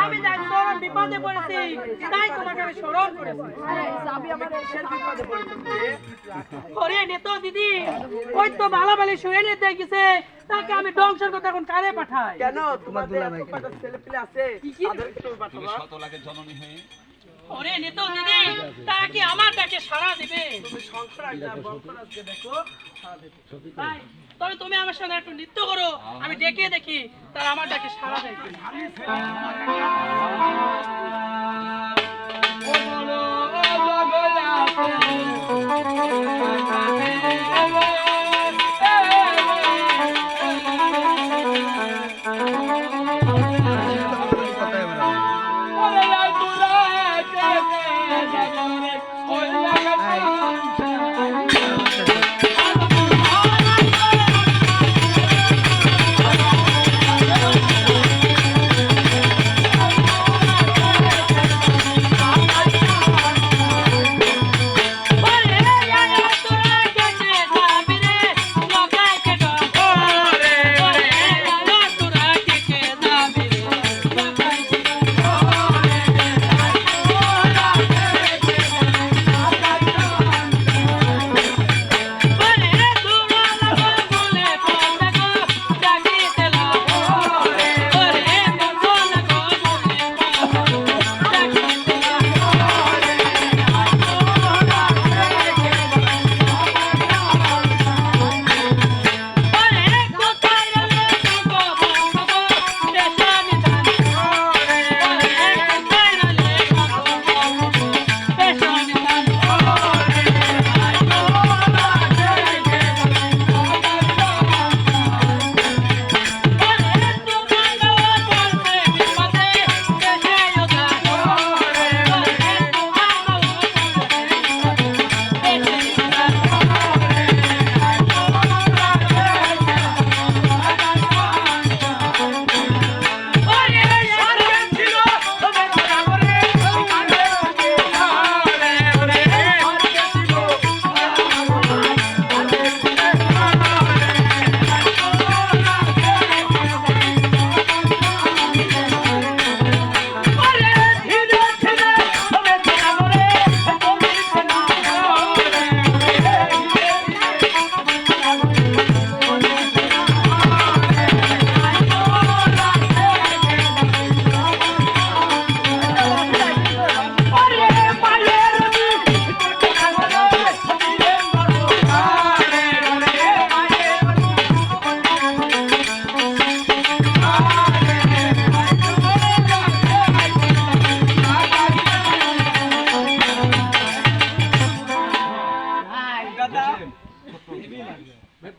আমি যাই চরম বিপদে পড়েছি তাই তোমাকে আমি স্মরণ করেছি কিসের বিপদে পড়েছো দিদি? দিদি ওই তো বালাবালি শুয়ে নিতে গেছে তাকে আমি ধ্বংসের কথা এখন কারে পাঠাই কেন তোমাদের ছেলে পেলে আছে কি কি? তাদেরকে তুমি তুমি পাঠাবা শত লাখের জননী হয়ে ওরে নেতো দিদি তারা কি আমার ডাকে সাড়া দিবে তুমি সংসার আজকে দেখো সারা দেবে। তবে তুমি আমার সঙ্গে একটু নৃত্য করো আমি ডেকে দেখি, তার আমার ডাকে সারা কিনা।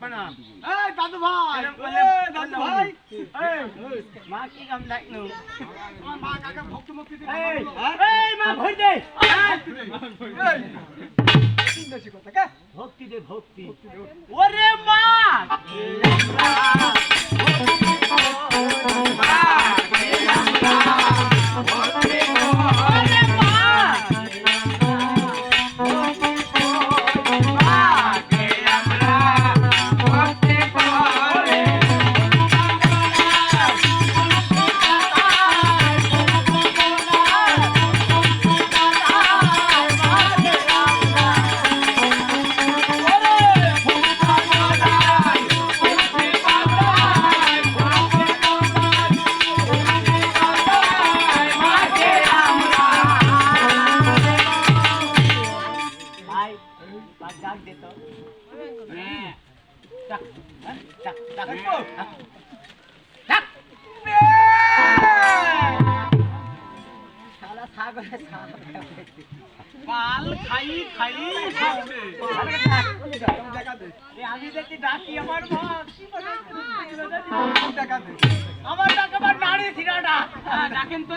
এই দাদু ভাই এই দাদু ভাই। এই মা কি কাম লাগনো আমার মা কাকা ভক্ত মুক্তি দিবে এই এই মা ভই দে। কথা কা? ভক্তি দে ভক্তি। ওরে মা! ওরে পাল খাই খাই আমি আমার মা। আমার নাড়ি ছিড়াটা ডাকেন তো।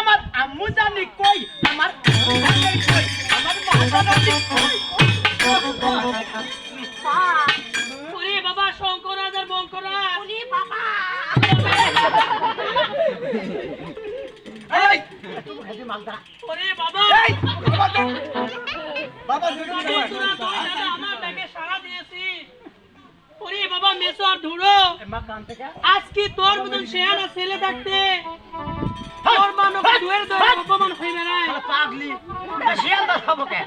আমার আম্মু জানি কই? আমার কই? বাবা! এই ওরে বাবা বাবা তোরা দুই দাদা আমার ডাকে সাড়া দিয়েছিস। ওরে বাবা মেসো আর ধুরো। কান আজকে তোর মতন শেয়ানা ছেলে থাকতে তোর মানব দুয়ের দরে অপমান হয়ে বেড়ায়। পাগলি। শিয়াল ধর খাব কে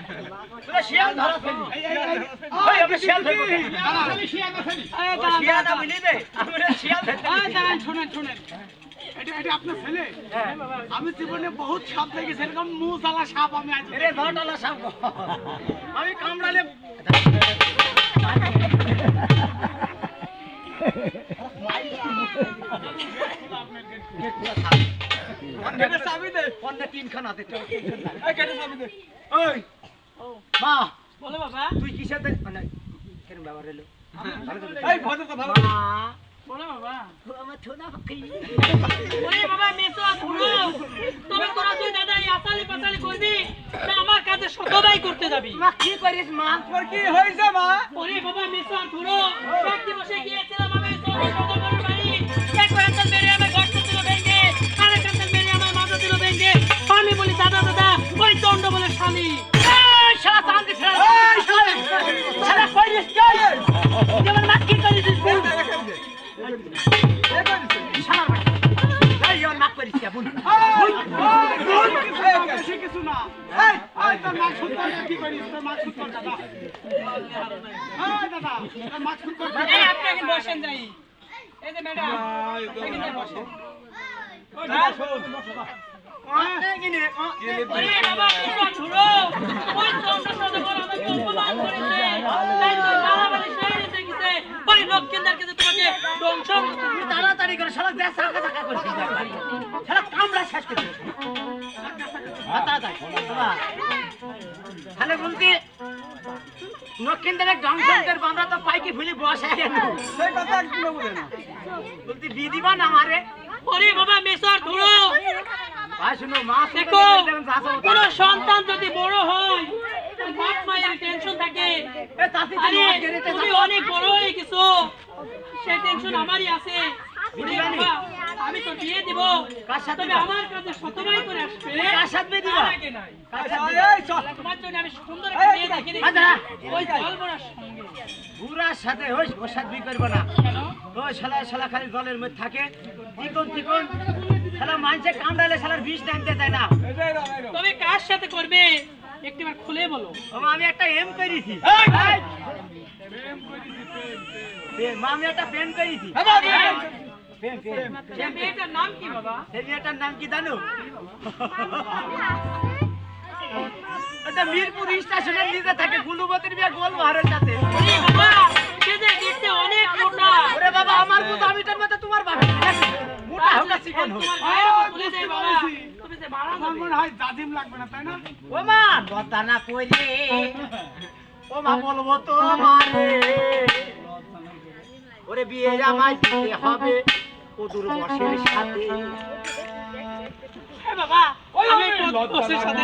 তোরা শিয়াল ধরা ফেলি ওই আমরা শিয়াল ধরবো কে? এই দাঁড়ান, শিয়াল না দাঁড়ান, বুঝলি আমরা শিয়াল ধরতে এই শোনেন শোনেন। এটা এটা আপনার ছেলে? হ্যাঁ। আমি জীবনে বহুত সাপ দেখেছি এরকম সাপ আমি আজ রে নটালা সাপ। আমি কামড়ালে এই তুই কিসের দে মানে কেন ব্যবহার এলো এই ভদ্র মা বাবা। আমার ছোনা পাখি ওরে বাবা মেসো আর তবে তোরা দুই দাদা এই পাতালি করবি না আমার কাছে শতবাই করতে যাবি। মা কি করিস মা? তোর কি হয়েছে মা? ওরে বাবা মেসো আর ধুরো বসে গিয়েছিল গিয়েছিলাম আমি তাড়াতাড়ি করে শালা দেশ কামড়া শেষ করে তাড়াতাড়ি তাহলে বলতে নক্ষিন্দারে জংশনদের বান্দা তো পাইকি ফুলি বসে গেল সেই কথা একটু বলে না। বলতে বিয়ে দিবা না আমারে? ওরে বাবা মেসো আর ধুরো। ভাই শুনো মা দেখো কোন সন্তান যদি বড় হয় বাপ মায়ের টেনশন থাকে। তুমি অনেক বড় হয়ে গেছো। সেই টেনশন আমারই আছে। বাবা, আমি তো বিয়ে দিব। কার সাথে আমার কাছে শতবাই করে আসবে। কার সাথে দিবা? তার এই চল তোমার জন্য আমি সুন্দর একটা মেয়ে দেখে দিচ্ছি। ওই জলবরার সঙ্গে। বুড়ার সাথে ওই ওর সাথে বিয়ে করব না। ওই শালা শালা খালি জলের মধ্যে থাকে। চিকন চিকন। শালা মানছে কামড়ালে শালার বিষ টানতে দেয় না। তবে কার সাথে করবে? একটিবার খুলে বলো। আমি একটা এম করেছি। মা, আমি একটা প্রেম করেছি। মেয়েটার নাম কি বাবা? মেয়েটার নাম কি জানো? ওটা মিরপুর স্টেশনের নিচে থাকে গুলুবতির বিয়ে গোল মারের সাথে। ওরে বাবা সে যে দেখতে অনেক মোটা। ওরে বাবা আমার মতো আমিটার মতো তোমার বাবা মোটা হোক আর চিকন হোক। খুলে দেয় বাবা। না না? ও মা কথা না কইলে ও মা বলব তো মারে ওরে বিয়ে আমায় দিতে হবে। কদুর বসের সাথে। এ বাবা আমি পদ্মশ্রীর সাথে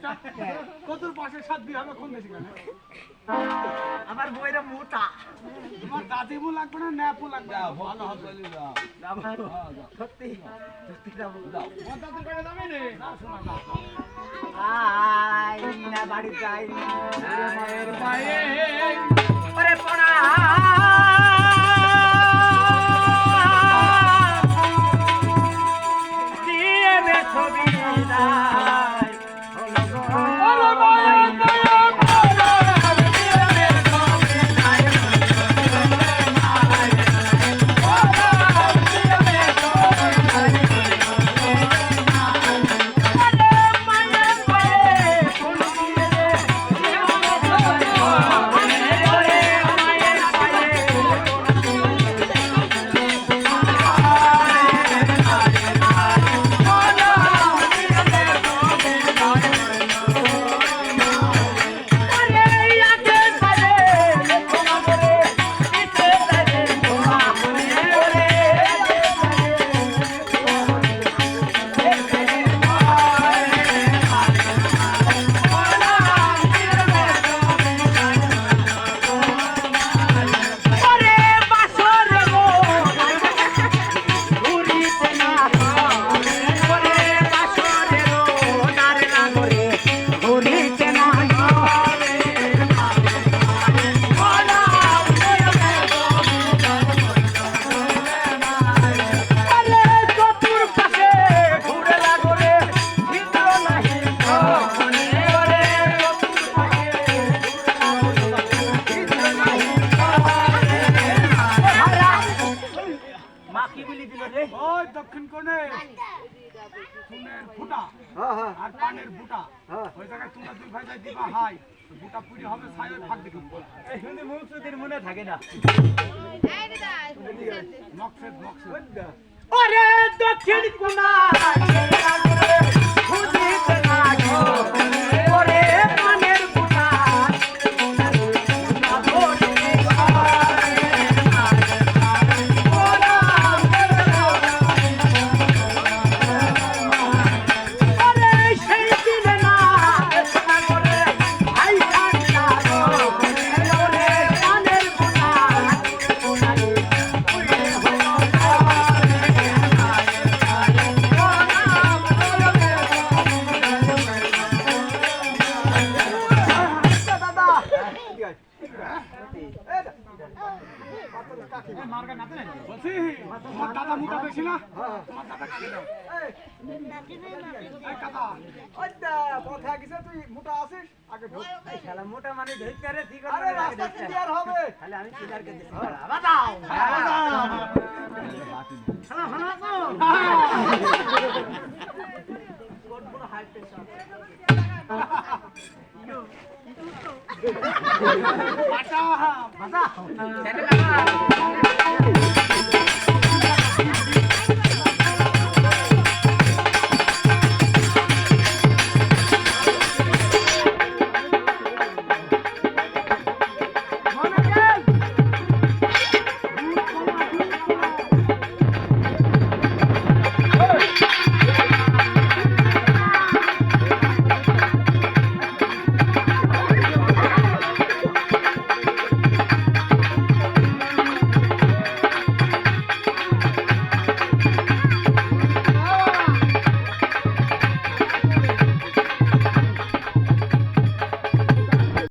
একটা? কতর পাশে সাত দিয়ে হবে কোন? দেশে আমার বইরা মোটা। তোমার দাদিমু লাগবে না ন্যাপু লাগবে? ভালো হবে সত্যি সত্যি যাব দাদির কাছে যাবে রে। শোনা না বাড়ি যাই। মায়ের হ্যাঁ হ্যাঁ। আর পানের বুটা হ্যাঁ। ওই জায়গায় তোমরা দুই ভাই যাই দিবা হাই। ফুটা পুরি হবে ছাই ওই ফাঁক দেখুন এই হিন্দি মুখসুদির মনে থাকে না। মকসেদ মকসেদ ওরে দক্ষিণ কোনায়। বলছি তোমার দাদা মুটা বেশি না? তোমার দাদা কাকে দাও। এই এই কাদা। ওই দা কথা গেছে তুই মোটা আছিস? আগে মোটা মানে ধরতে রে ঠিক আরে রাস্তা ক্লিয়ার হবে। তাহলে আমি দিছি। పటాహ